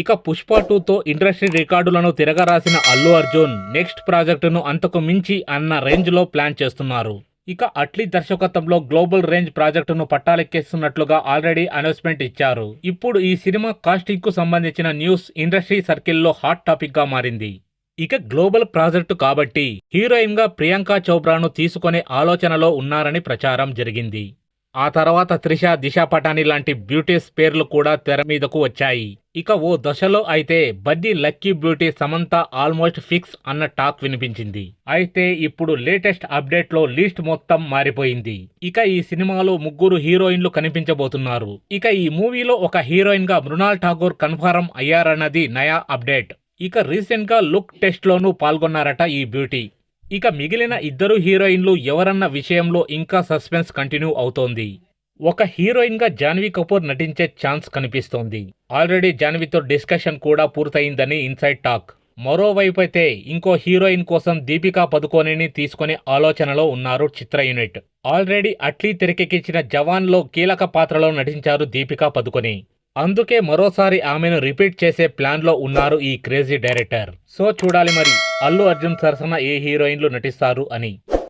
ఇక పుష్ప టూతో ఇండస్ట్రీ రికార్డులను తిరగరాసిన అల్లు అర్జున్ నెక్స్ట్ ప్రాజెక్టును అంతకు మించి అన్న రేంజ్లో ప్లాన్ చేస్తున్నారు. ఇక అట్లీ దర్శకత్వంలో గ్లోబల్ రేంజ్ ప్రాజెక్టును పట్టాలెక్కేస్తున్నట్లుగా ఆల్రెడీ అనౌన్స్మెంట్ ఇచ్చారు. ఇప్పుడు ఈ సినిమా కాస్టింగ్కు సంబంధించిన న్యూస్ ఇండస్ట్రీ సర్కిల్లో హాట్ టాపిక్గా మారింది. ఇక గ్లోబల్ ప్రాజెక్టు కాబట్టి హీరోయిన్గా ప్రియాంక చోప్రాను తీసుకునే ఆలోచనలో ఉన్నారని ప్రచారం జరిగింది. ఆ తర్వాత త్రిష దిశా పటాని లాంటి బ్యూటీస్ పేర్లు కూడా తెర మీదకు వచ్చాయి. ఇక ఓ దశలో అయితే buddy lucky beauty Samantha almost fix అన్న టాక్ వినిపించింది. అయితే ఇప్పుడు లేటెస్ట్ అప్డేట్లో లిస్ట్ మొత్తం మారిపోయింది. ఇక ఈ సినిమాలో ముగ్గురు హీరోయిన్లు కనిపించబోతున్నారు. ఇక ఈ మూవీలో ఒక హీరోయిన్గా మృణాల్ ఠాగూర్ కన్ఫర్మ్ అయ్యారన్నది నయా అప్డేట్. ఇక రీసెంట్గా లుక్ టెస్ట్ లోనూ పాల్గొన్నారట ఈ బ్యూటీ. ఇక మిగిలిన ఇద్దరు హీరోయిన్లు ఎవరన్న విషయంలో ఇంకా సస్పెన్స్ కంటిన్యూ అవుతోంది. ఒక హీరోయిన్గా జాన్వీ కపూర్ నటించే ఛాన్స్ కనిపిస్తోంది. ఆల్రెడీ జాన్వీతో డిస్కషన్ కూడా పూర్తయిందని ఇన్సైడ్ టాక్. మరోవైపు అయితే ఇంకో హీరోయిన్ కోసం దీపికా పదుకోనిని తీసుకునే ఆలోచనలో ఉన్నారు చిత్ర యూనిట్. ఆల్రెడీ అట్లీ తెరకెక్కించిన జవాన్లో కీలక పాత్రలో నటించారు దీపికా పదుకొని అందుకే మరోసారి ఆమెను రిపీట్ చేసే ప్లాన్లో ఉన్నారు ఈ క్రేజీ డైరెక్టర్. సో చూడాలి మరి అల్లు అర్జున్ సరసన ఏ హీరోయిన్లు నటిస్తారు అని.